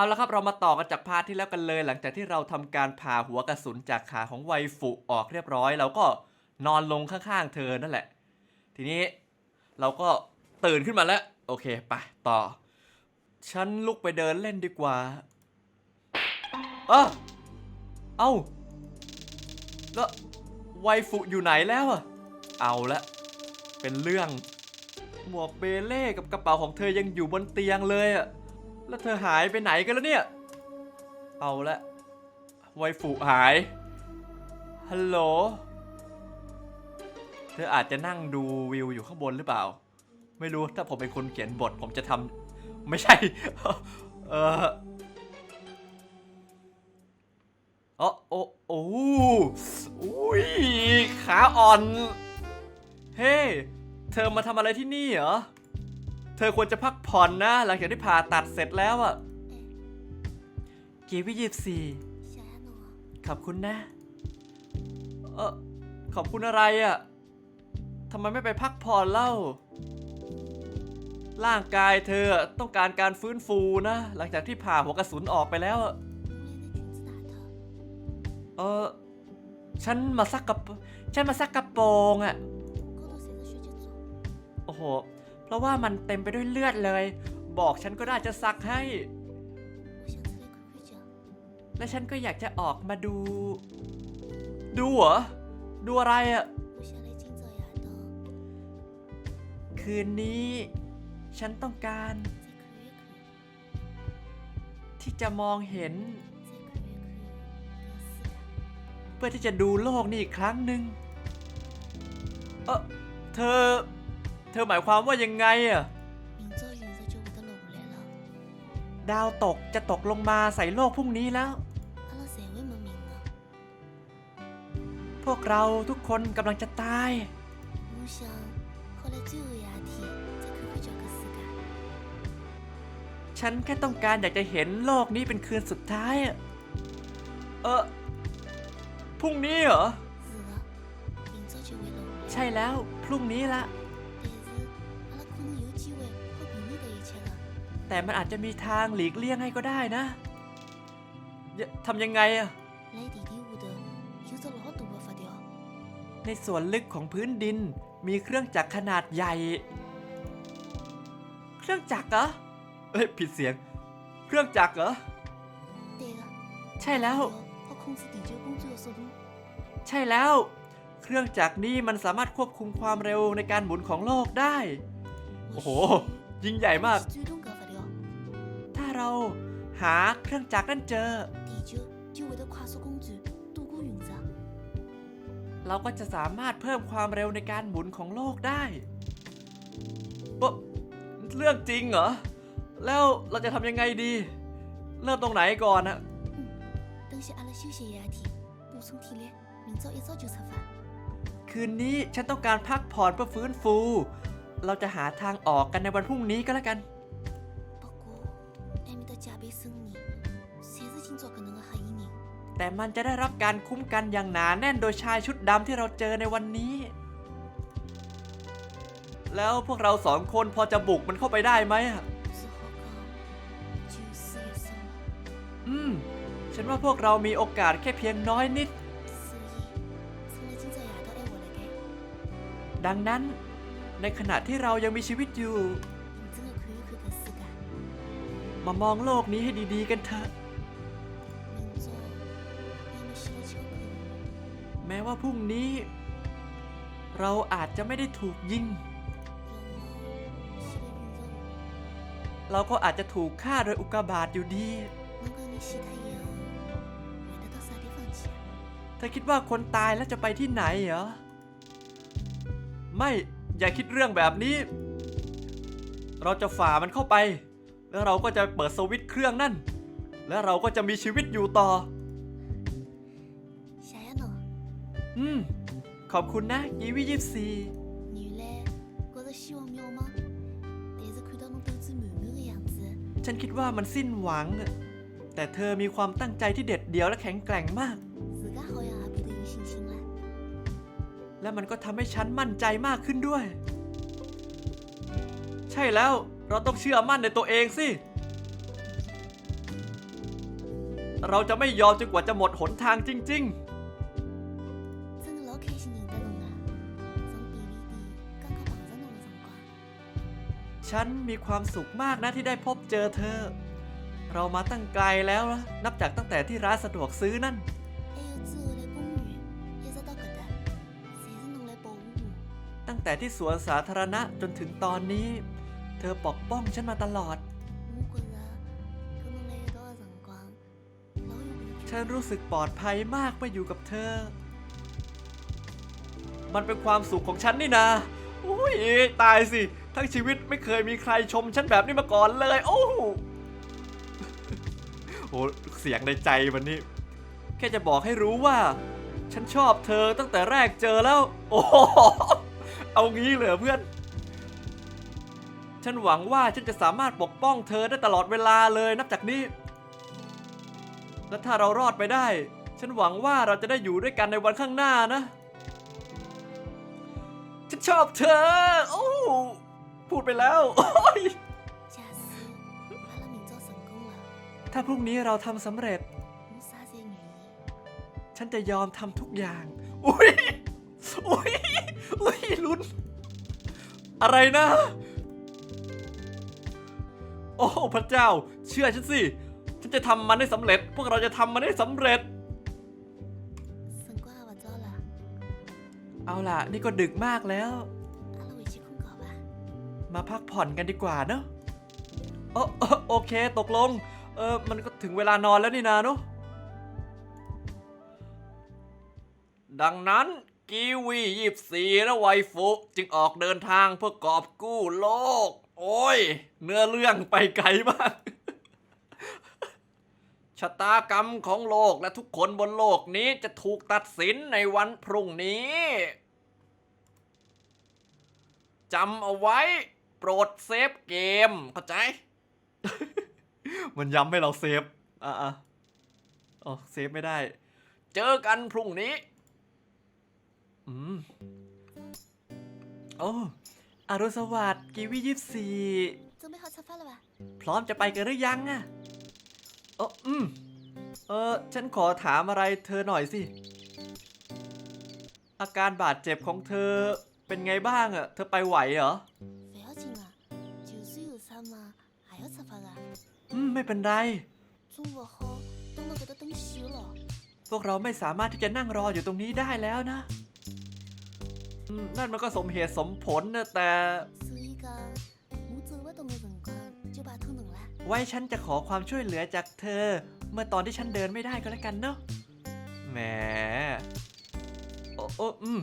เอาละครับเรามาต่อกันจากพาร์ทที่แล้วกันเลย หลังจากที่เราทำการผ่าหัวกระสุนจากขาของไวฟุออกเรียบร้อย เราก็นอนลงข้างๆเธอนั่นแหละ ทีนี้เราก็ตื่นขึ้นมาแล้ว โอเคไปต่อ ฉันลุกไปเดินเล่นดีกว่าเออเอ้าแล้วไวฟุอยู่ไหนแล้วอะเอาละเป็นเรื่อง หมวกเบเล่กับกระเป๋าของเธอยังอยู่บนเตียงเลยอะ แล้วเธอหายไปไหนกันแล้วเนี่ย เอาละไวฟุหาย ฮัลโหล เธออาจจะนั่งดูวิวอยู่ข้างบนหรือเปล่า ไม่รู้ถ้าผมเป็นคนเขียนบทผมจะทำไม่ใช่ เออโอ้โอ้โอ้อุ้ยขาอ่อน เฮ้ เธอมาทำอะไรที่นี่เหรอ เธอควรจะพักผ่อนนะ หลังจากที่ผ่าตัดเสร็จแล้วอะกีวิยี่สี่ขอบคุณนะ เออขอบคุณอะไรอะทำไมไม่ไปพักผ่อนเล่า ร่างกายเธอต้องการการฟื้นฟูนะ หลังจากที่ผ่าหัวกระสุนออกไปแล้ว เออฉันมาซักกระฉันมาซักกระโปรงอะโอ้โห เพราะว่ามันเต็มไปด้วยเลือดเลย บอกฉันก็ได้จะซักให้ และฉันก็อยากจะออกมาดู ดูเหรอ ดูอะไรอะคืนนี้ ฉันต้องการ ที่จะมองเห็น เพื่อที่จะดูโลกนี่อีกครั้งหนึ่งเออเธอ เธอหมายความว่ายังไงอะ 明朝现实就会得落下来了， ดาวตกจะตกลงมาใส่โลกพรุ่งนี้แล้ว 阿拉侪会没命的。 พวกเราทุกคนกำลังจะตาย 我想好来最后一天，再看看这个世界。 ฉันแค่ต้องการอยากจะเห็นโลกนี้เป็นคืนสุดท้ายอะเออพรุ่งนี้เหรอ 是的，明朝就会落下来。 ใช่แล้ว พรุ่งนี้ละ แต่มันอาจจะมีทางหลีกเลี่ยงให้ก็ได้นะอย่าทำยังไงอะในส่วนลึกของพื้นดินมีเครื่องจักรขนาดใหญ่ เครื่องจักรเหรอ เอ้ยผิดเสียง เครื่องจักรเหรอ ใช่แล้ว ใช่แล้ว เครื่องจักรนี้มันสามารถควบคุมความเร็วในการหมุนของโลกได้ โอ้โห ยิ่งใหญ่มาก เราหาเครื่องจักรนั่นเจอ เราก็จะสามารถเพิ่มความเร็วในการหมุนของโลกได้เรื่องจริงเหรอ แล้วเราจะทำยังไงดี เริ่มตรงไหนก่อนอะคืนนี้ฉันต้องการพักผ่อนเพื่อฟื้นฟู เราจะหาทางออกกันในวันพรุ่งนี้ก็แล้วกัน แต่มันจะได้รับการคุ้มกันอย่างหนาแน่นโดยชายชุดดำที่เราเจอในวันนี้ แล้วพวกเราสองคนพอจะบุกมันเข้าไปได้ไหมอะอืม ฉันว่าพวกเรามีโอกาสแค่เพียงน้อยนิด ดังนั้น ในขณะที่เรายังมีชีวิตอยู่ มามองโลกนี้ให้ดีๆกันเถอะ แม้ว่าพรุ่งนี้ เราอาจจะไม่ได้ถูกยิง เราก็อาจจะถูกฆ่าโดยอุกกาบาตอยู่ดี เธอคิดว่าคนตายแล้วจะไปที่ไหนเหรอ ไม่อย่าคิดเรื่องแบบนี้ เราจะฝ่ามันเข้าไป แล้วเราก็จะเปิดสวิตช์เครื่องนั่น แล้วเราก็จะมีชีวิตอยู่ต่อ อืม ขอบคุณนะกีวียี่สี 原来觉着希望渺茫，但是看到侬斗志满满的样子， ฉันคิดว่ามันสิ้นหวังอะแต่เธอมีความตั้งใจที่เด็ดเดี่ยวและแข็งแกร่งมาก 自家好像也变得有信心了。 และมันก็ทำให้ฉันมั่นใจมากขึ้นด้วย ใช่แล้ว เราต้องเชื่อมั่นในตัวเองสิ เราจะไม่ยอมจนกว่าจะหมดหนทางจริง 真 ฉันมีความสุขมากนะที่ได้พบเจอเธอ เรามาตั้งไกลแล้วนะนับจากตั้งแต่ที่ร้านสะดวกซื้อนั่น ตั้งแต่ที่สวนสาธารณะจนถึงตอนนี้ เธอปกป้องฉันมาตลอด ฉันรู้สึกปลอดภัยมากเมื่ออยู่กับเธอ มันเป็นความสุขของฉันนี่นะอุ้ยตายสิ ทั้งชีวิตไม่เคยมีใครชมฉันแบบนี้มาก่อนเลย โอ้โหโอ้เสียงในใจมันนี่แค่จะบอกให้รู้ว่า ฉันชอบเธอตั้งแต่แรกเจอแล้ว โอ้เอางี้เลยเหรอเพื่อน ฉันหวังว่าฉันจะสามารถปกป้องเธอได้ตลอดเวลาเลยนับจากนี้ และถ้าเรารอดไปได้ ฉันหวังว่าเราจะได้อยู่ด้วยกันในวันข้างหน้านะ ฉันชอบเธอ โอ้ พูดไปแล้ว โอ้ย 假使阿拉明朝成功了， ถ้าพรุ่งนี้เราทำสำเร็จ 我啥侪愿意。 ฉันจะยอมทำทุกอย่าง อุ้ย อุ้ย อุ้ยลุ้น อะไรนะ โอ้พระเจ้า เชื่อฉันสิ ฉันจะทำมันได้สำเร็จ พวกเราจะทำมันได้สำเร็จ 辰光也勿早了， เอาล่ะ นี่ก็ดึกมากแล้ว 阿拉回去困觉吧。 มาพักผ่อนกันดีกว่าเนอะโอโอโอเคตกลง เออมันก็ถึงเวลานอนแล้วนี่นาเนอะดังนั้นกีวียีบสีและไวฟุจึงออกเดินทางเพื่อกอบกู้โลก โอ้ย เนื้อเรื่องไปไกลมาก ชะตากรรมของโลกและทุกคนบนโลกนี้จะถูกตัดสินในวันพรุ่งนี้จำเอาไว้ โปรดเซฟเกม เข้าใจ มันย้ำให้เราเซฟ อะอะอ๋อเซฟไม่ได้ เจอกันพรุ่งนี้ อืม โอ้อรุสวัสดิ์กีวียี่สี่พร้อมจะไปกันหรือยังอะเอออืม เออฉันขอถามอะไรเธอหน่อยสิ อาการบาดเจ็บของเธอเป็นไงบ้างอะเธอไปไหวเหรอ ไม่เป็นไร พวกเราไม่สามารถที่จะนั่งรออยู่ตรงนี้ได้แล้วนะนั่นมันก็สมเหตุสมผลนะแต่ ไว้ฉันจะขอความช่วยเหลือจากเธอ เมื่อตอนที่ฉันเดินไม่ได้ก็แล้วกันเนาะแหมโอ้โอ,อืม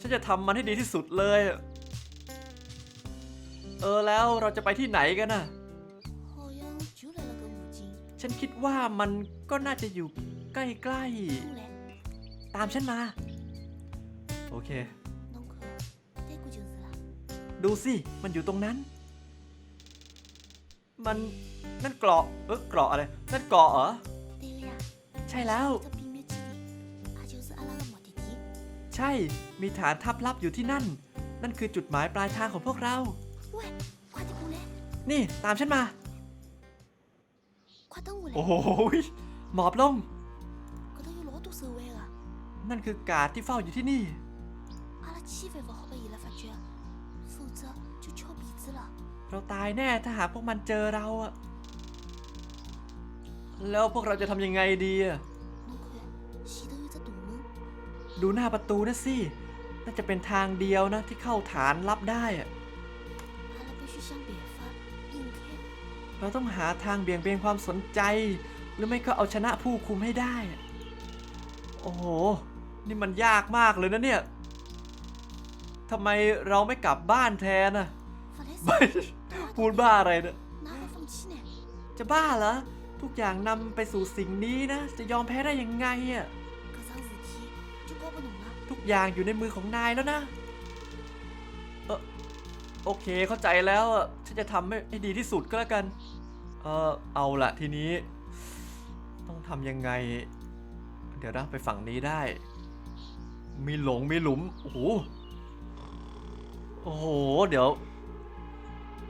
ฉันจะทำมันให้ดีที่สุดเลย เออแล้วเราจะไปที่ไหนกันน่ะ ฉันคิดว่ามันก็น่าจะอยู่ใกล้ๆ ตามฉันมา โอเค ดูสิ มันอยู่ตรงนั้น มันนั่นเกราะเออเกราะอะไร นั่นเกราะเหรอ ใช่แล้ว ใช่ มีฐานทัพลับอยู่ที่นั่น นั่นคือจุดหมายปลายทางของพวกเรา นี่ ตามฉันมา โอ้ 来。 โหยหมอบลง 搿搭有老多守卫的， นั่นคือการ์ดที่เฝ้าอยู่ที่นี่ 阿拉千万勿好被伊拉发觉，否则就翘鼻子了。 เราตายแน่ถ้าหากพวกมันเจอเราอะแล้วพวกเราจะทำยังไงดีอะ 侬看，前头有只大门， ดูหน้าประตูนะสิ น่าจะเป็นทางเดียวนะที่เข้าฐานลับได้อะ เราต้องหาทางเบี่ยงเบนความสนใจ หรือไม่ก็เอาชนะผู้คุมให้ได้ โอ้โห นี่มันยากมากเลยนะเนี่ยทำไมเราไม่กลับบ้านแทนอะไม่พูดบ้าอะไรนะจะบ้าเหรอ ทุกอย่างนำไปสู่สิ่งนี้นะ จะยอมแพ้ได้ยังไงอะทุกอย่างอยู่ในมือของนายแล้วนะ โอเคเข้าใจแล้วฉันจะทำให้ให้ดีที่สุดก็แล้วกัน เออเอาละทีนี้ ต้องทำยังไง เดี๋ยวนะไปฝั่งนี้ได้ มีหลงมีหลุม โอ้โห โอ้โห เดี๋ยว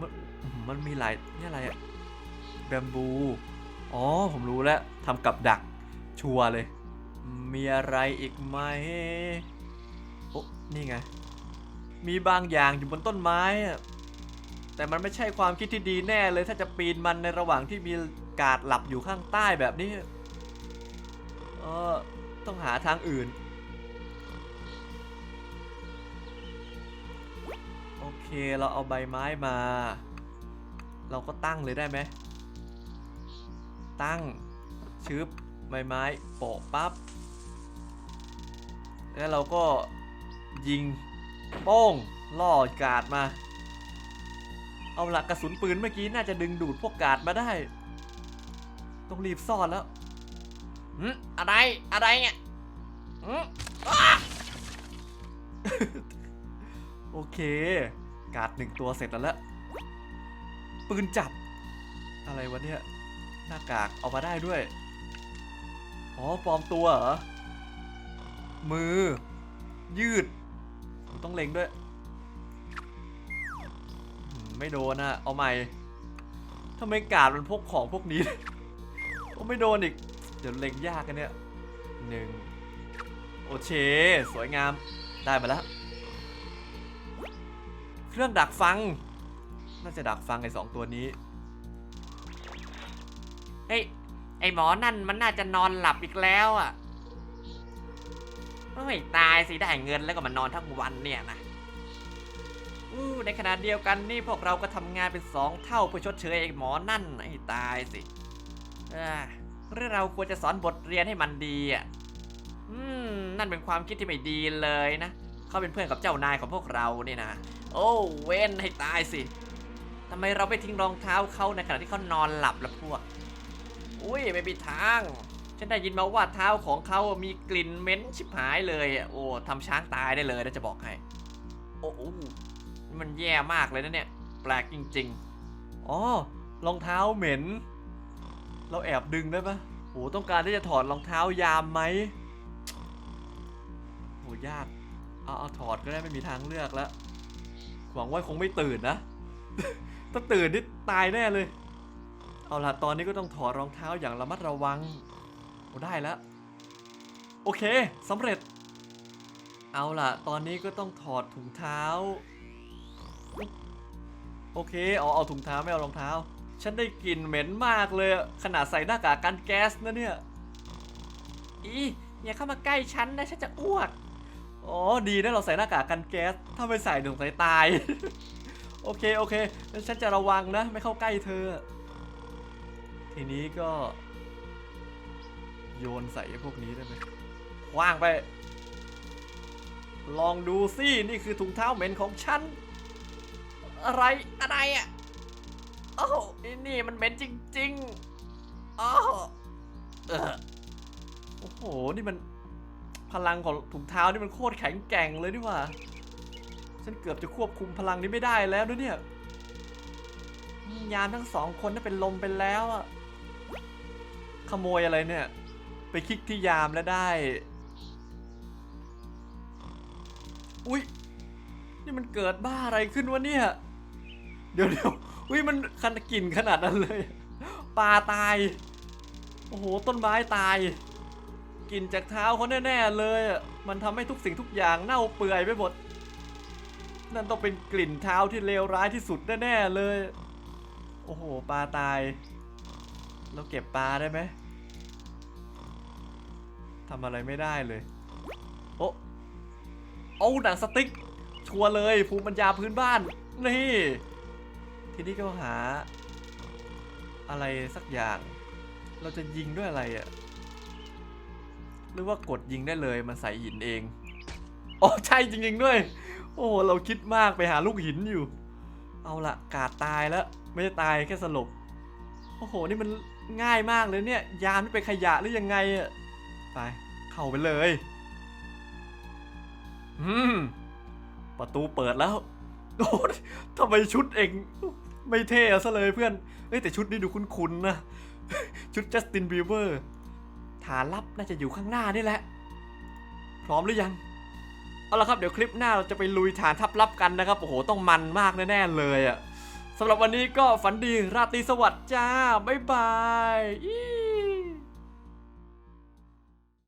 มันมันมีหลายนี่อะไรอะแบมบู อ๋อ ผมรู้แล้วทำกับดักชัวร์เลย มีอะไรอีกไหมโอ้นี่ไง มีบางอย่างอยู่บนต้นไม้อะแต่มันไม่ใช่ความคิดที่ดีแน่เลยถ้าจะปีนมันในระหว่างที่มีกาดหลับอยู่ข้างใต้แบบนี้ เออต้องหาทางอื่น โอเคเราเอาใบไม้มา เราก็ตั้งเลยได้ไหม ตั้งชึบใบไม้โปะปั๊บแล้วเราก็ยิง โป้งล่อกาดมา เอาหลักกระสุนปืนเมื่อกี้น่าจะดึงดูดพวกกาดมาได้ ต้องรีบซ่อนแล้วหืมอะไร อะไรเนี่ยหืมอ้าโอเค กาดหนึ่งตัวเสร็จแล้วละปืนจับ อะไรวะเนี่ย หน้ากากเอามาได้ด้วย อ๋อปลอมตัวเหรอ มือ ยืด ต้องเล็งด้วย ไม่โดนอะเอาใหม่ทำไมกาดมันพกของพวกนี้ก็ไม่โดนอีก เดี๋ยวเล็งยากกันเนี่ยหนึ่งโอเคสวยงาม ได้มาแล้ว เครื่องดักฟัง น่าจะดักฟังไอ้สองตัวนี้ เฮ้ย ไอ้หมอนั่นมันน่าจะนอนหลับอีกแล้วอะ ไม่ตายสิได้เงินแล้วก็มานอนทั้งวันเนี่ยนะอู้ในขณะเดียวกันนี่พวกเราก็ทำงานเป็นสองเท่าเพื่อชดเชยไอ้หมอนั่นให้ตายสิเอ้อหรือเราควรจะสอนบทเรียนให้มันดีอะอืมนั่นเป็นความคิดที่ไม่ดีเลยนะเขาเป็นเพื่อนกับเจ้านายของพวกเราเนี่ยนะโอ้เว้นให้ตายสิทำไมเราไม่ทิ้งรองเท้าเขาในขณะที่เขานอนหลับละพวก อุ้ยไม่มีทาง ฉันได้ยินมาว่าเท้าของเขามีกลิ่นเหม็นชิบหายเลยโอ้ทำช้างตายได้เลยนะจะบอกให้ โอ้โหมันแย่มากเลยนะเนี่ย แปลกจริงๆอ๋อรองเท้าเหม็น เราแอบดึงได้ปะโอ้ต้องการที่จะถอดรองเท้ายามไหมโหยากเอาเอาถอดก็ได้ไม่มีทางเลือกแล้วหวังว่าคงไม่ตื่นนะถ้าตื่นนี่ตายแน่เลย เอาล่ะตอนนี้ก็ต้องถอดรองเท้าอย่างระมัดระวัง ได้แล้ว โอเคสำเร็จ เอาล่ะ ตอนนี้ก็ต้องถอดถุงเท้า โอเคเอาเอาถุงเท้าไม่เอารองเท้า ฉันได้กลิ่นเหม็นมากเลย ขนาดใส่หน้ากากกันแก๊สนะเนี่ยอีอย่าเข้ามาใกล้ฉันนะฉันจะอ้วกอ๋อดีนะเราใส่หน้ากากกันแก๊ส ถ้าไม่ใส่ถึงสายตาย โอเคโอเคฉันจะระวังนะ ไม่เข้าใกล้เธอ ทีนี้ก็ โยนใส่ไอ้พวกนี้ได้ไหมคว้างไป ลองดูสิ นี่คือถุงเท้าเหม็นของฉัน อะไร อะไรอะโอ้โหไอ้นี่มันเหม็นจริงๆอ้าวเออโอ้โห นี่มันพลังของถุงเท้านี่มันโคตรแข็งแกร่งเลยนี่หว่า ฉันเกือบจะควบคุมพลังนี้ไม่ได้แล้วด้วยเนี่ยอืมยามทั้งสองคนน่าเป็นลมไปแล้วอะขโมยอะไรเนี่ย ไปคลิกที่ยามแล้วได้ อุ้ยนี่มันเกิดบ้าอะไรขึ้นวะเนี่ย เดี๋ยวเดี๋ยวอุ้ยมันคันกลิ่นขนาดนั้นเลยปลาตาย โอ้โห ต้นไม้ตายกลิ่นจากเท้าเขาแน่ ๆ เลย มันทำให้ทุกสิ่งทุกอย่างเน่าเปื่อยไปหมด นั่นต้องเป็นกลิ่นเท้าที่เลวร้ายที่สุดแน่ ๆ เลย โอ้โห ปลาตาย เราเก็บปลาได้ไหม ทำอะไรไม่ได้เลย โอ้โอ้หนังสติ๊ก ชัวร์เลยภูมิปัญญาพื้นบ้าน นี่ ทีนี้ก็หา อะไรสักอย่าง เราจะยิงด้วยอะไรอะหรือว่ากดยิงได้เลยมันใส่หินเองอ๋อใช่จริงๆด้วย โอ้โหเราคิดมากไปหาลูกหินอยู่ เอาละกาดตายแล้ว ไม่ได้ตายแค่สลบ โอ้โห นี่มันง่ายมากเลยเนี่ย ยามนี่เป็นขยะหรือยังไงอะ ไป เข้าไปเลย อืม ประตูเปิดแล้วโอ้ยทำไมชุดเองไม่เท่ซะเลยเพื่อน เอ้ยแต่ชุดนี้ดูคุ้นๆนะ ชุดจัสตินบีเบอร์ ฐานลับน่าจะอยู่ข้างหน้านี่แหละ พร้อมหรือยัง เอาละครับเดี๋ยวคลิปหน้าเราจะไปลุยฐานทัพลับกันนะครับ โอ้โหต้องมันมากแน่ๆเลยอะสำหรับวันนี้ก็ฝันดีราตรีสวัสดิ์จ้า บ๊ายบายอี